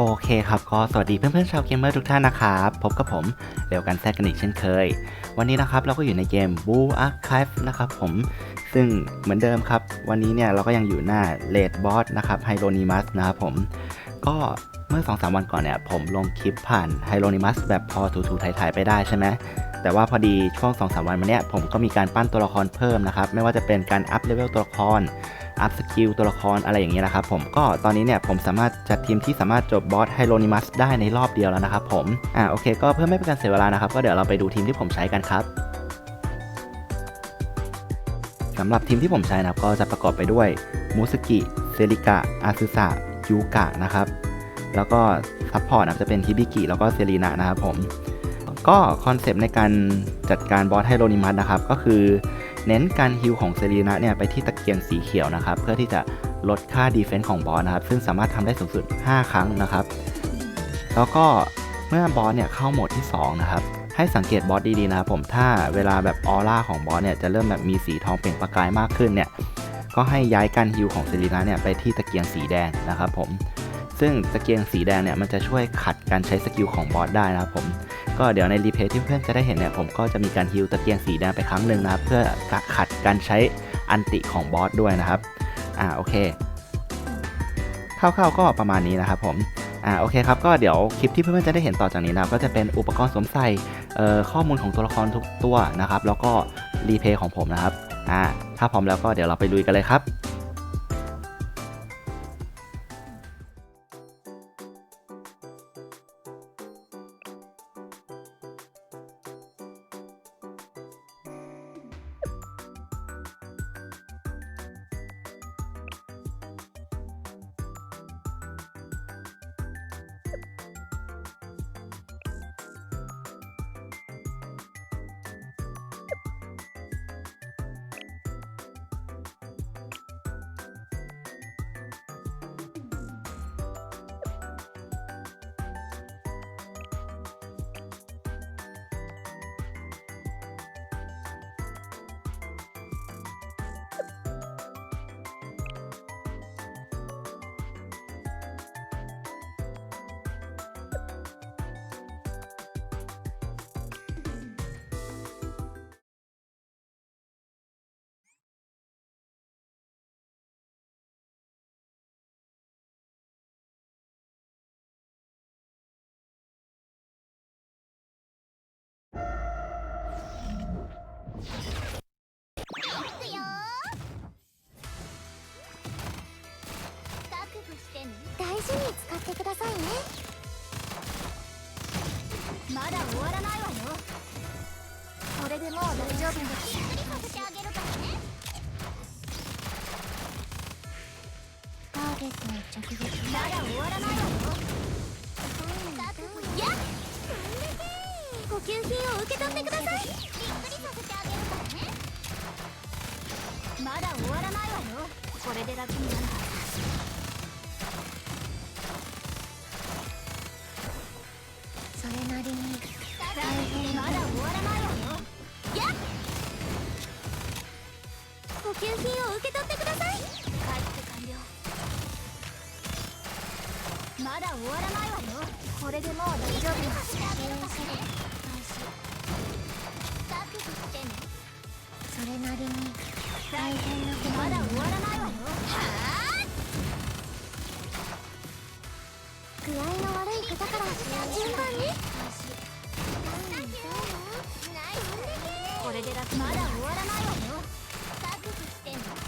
โอเคครับก็สวัสดีเพื่อนๆชาวเกมเมอร์ทุกท่านนะครับพบกับผมเร็วกันแซกกันอีกเช่นเคย วันนี้นะครับเราก็อยู่ในเกม Blue Archive นะครับผมซึ่งเหมือนเดิมครับ วันนี้เนี่ยเราก็ยังอยู่หน้า Late Boss นะครับ Hieronymus นะครับผมก็เมื่อ 2-3 วันก่อนเนี่ยผมลงคลิปผ่าน Hieronymus แบบพอถูๆถ่ายๆไปได้ใช่ไหมแต่ว่าพอดีช่วง 2-3 วันมาเนี้ยผมก็มีการปั้นตัวละครเพิ่มนะครับไม่ว่าจะเป็นการอัพเลเวลตัวละคร อัพสกิลตัวละครอะไรอย่างเงี้ยนะครับผมก็ตอนนี้เนี่ยผมสามารถจัดทีมที่สามารถจบบอสไฮโลนิมัสได้ในรอบเดียวแล้วนะครับผมอ่าโอเคก็เพื่อไม่เป็นการเสียเวลานะครับก็เดี๋ยวเราไปดูทีมที่ผมใช้กันครับสำหรับทีมที่ผมใช้นะครับก็จะประกอบไปด้วยมูสกิเซริกะอาซึสะยูกะนะครับแล้วก็ซัพพอร์ตนะจะเป็นฮิบิกิแล้วก็เซรีนะนะครับผมก็คอนเซปต์ในการจัดการบอสไฮโลนิมัสนะครับก็คือ เน้นการฮิลของเซรีนะเนี่ยไปที่ตะเกียงสีเขียวนะครับ เพื่อที่จะลดค่าดีเฟนส์ของบอสนะครับ ซึ่งสามารถทำได้สูงสุด 5 ครั้งนะครับ แล้วก็เมื่อบอสเนี่ยเข้าโหมดที่ 2 นะครับ ให้สังเกตบอสดีๆนะครับผมถ้าเวลาแบบออร่าของบอสเนี่ยจะเริ่มแบบมีสีทองเปล่งประกายมากขึ้นเนี่ยก็ให้ย้ายการฮิลของเซรีนะเนี่ยไปที่ตะเกียงสีแดงนะครับผมซึ่งตะเกียงสีแดงเนี่ยมันจะช่วยขัดการใช้สกิลของบอสได้นะครับผม ก็เดี๋ยวในรีเพย์ที่เพื่อนจะได้เห็นเนี่ยผมก็จะมีการฮิลตะเกียงสีแดงไปครั้งหนึ่งนะครับ เพื่อขัดการใช้อันติของบอสด้วยนะครับ อ่าโอเคคร่าวๆก็ประมาณนี้นะครับผมอ่าโอเคครับก็เดี๋ยวคลิปที่เพื่อนๆจะได้เห็นต่อจากนี้นะครับก็จะเป็นอุปกรณ์สวมใส่เอ่อข้อมูลของตัวละครทุกตัวนะครับ แล้วก็รีเพย์ของผมนะครับอ่าถ้าพร้อมแล้วก็เดี๋ยวเราไปลุยกันเลยครับ 大事に使ってくださいねまだ終わらないわよこれでもう大丈夫ですびっくりさせてあげるからねターゲットに直撃まだ終わらないわよやっ！補給品を受け取ってくださいれで楽になるそれなりに大変まだ終わらないわよやっ補給品を受け取ってください回復完了まだ終わらないわよこれでもう大丈夫です支援射撃開始覚悟してねそれなりに。大変なことまだ終わらないわよはあ具合の悪い方から順番にこれで楽まだ終わらないわよ。覚悟してんの？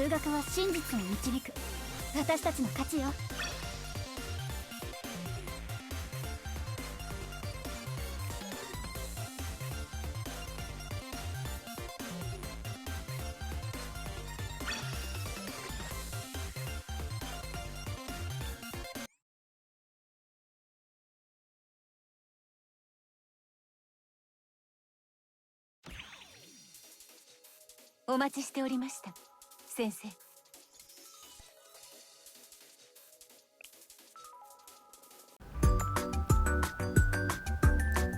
数学は真実を導く。私たちの勝ちよ。お待ちしておりました。先生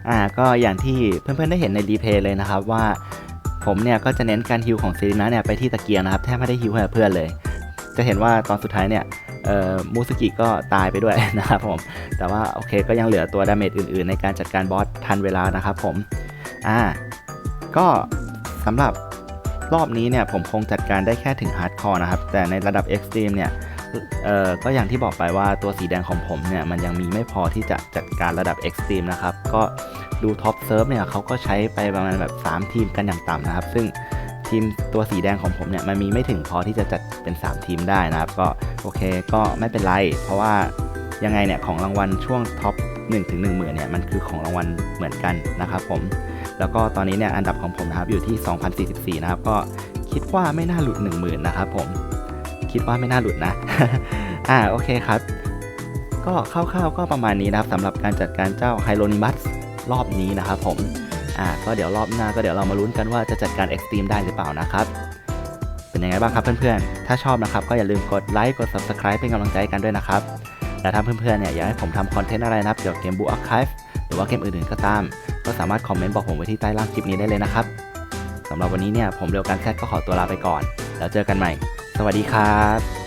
อ่าก็อย่างที่เพื่อนๆได้เห็นในรีเพย์เลยนะครับว่าผมเนี่ยก็จะเน้นการฮิวของเซรีนาเนี่ยไปที่ตะเกียงนะครับแทบไม่ได้ฮิวให้เพื่อนเลย จะเห็นว่าตอนสุดท้ายเนี่ยเอ่อมูสกิก็ตายไปด้วยนะครับผม แต่ว่าโอเคก็ยังเหลือตัวดาเมจอื่นๆ ในการจัดการบอสทันเวลานะครับผม อ่า ก็สำหรับ รอบนี้เนี่ยผมคงจัดการได้แค่ถึงฮาร์ดคอร์นะครับ แต่ในระดับเอ็กซ์ตรีมเนี่ยเอ่อก็อย่างที่บอกไปว่าตัวสีแดงของผมเนี่ยมันยังมีไม่พอที่จะจัดการระดับเอ็กซ์ตรีมนะครับ ก็ดูท็อปเซิร์ฟเนี่ยเขาก็ใช้ไปประมาณแบบ 3 ทีมกันอย่างต่ำนะครับ ซึ่งทีมตัวสีแดงของผมเนี่ยมันมีไม่ถึงพอที่จะจัดเป็น 3 ทีมได้นะครับ ก็โอเคก็ไม่เป็นไร เพราะว่ายังไงเนี่ยของรางวัลช่วงท็อป1ถึง1 0,000เนี่ยมันคือของรางวัลเหมือนกันนะครับผม แล้วก็ตอนนี้เนี่ยอันดับของผมนะครับอยู่ที่ 2044 นะครับ ก็คิดว่าไม่น่าหลุด 10,000 นะครับผม คิดว่าไม่น่าหลุดนะ อ่าโอเคครับ ก็คร่าวๆก็ประมาณนี้นะครับสำหรับการจัดการเจ้าไฮโลนิมัสรอบนี้นะครับผม อ่าก็เดี๋ยวรอบหน้าก็เดี๋ยวเรามาลุ้นกันว่าจะจัดการเอ็กซ์ตรีมได้หรือเปล่านะครับเป็นยังไงบ้างครับเพื่อนๆ ถ้าชอบนะครับก็อย่าลืมกดไลค์กด Subscribe เป็นกำลังใจกันด้วยนะครับ และถ้าเพื่อนๆเนี่ยอยากให้ผมทำคอนเทนต์อะไรนะครับเกี่ยวกับเกมบูอาร์ค v ฟหรือว่าเกมอื่นๆก็ตาม ก็สามารถคอมเมนต์บอกผมไว้ที่ใต้ล่างคลิปนี้ได้เลยนะครับสำหรับวันนี้เนี่ยผมเรียวการแค่ก็ขอตัวลาไปก่อน แล้วเจอกันใหม่ สวัสดีครับ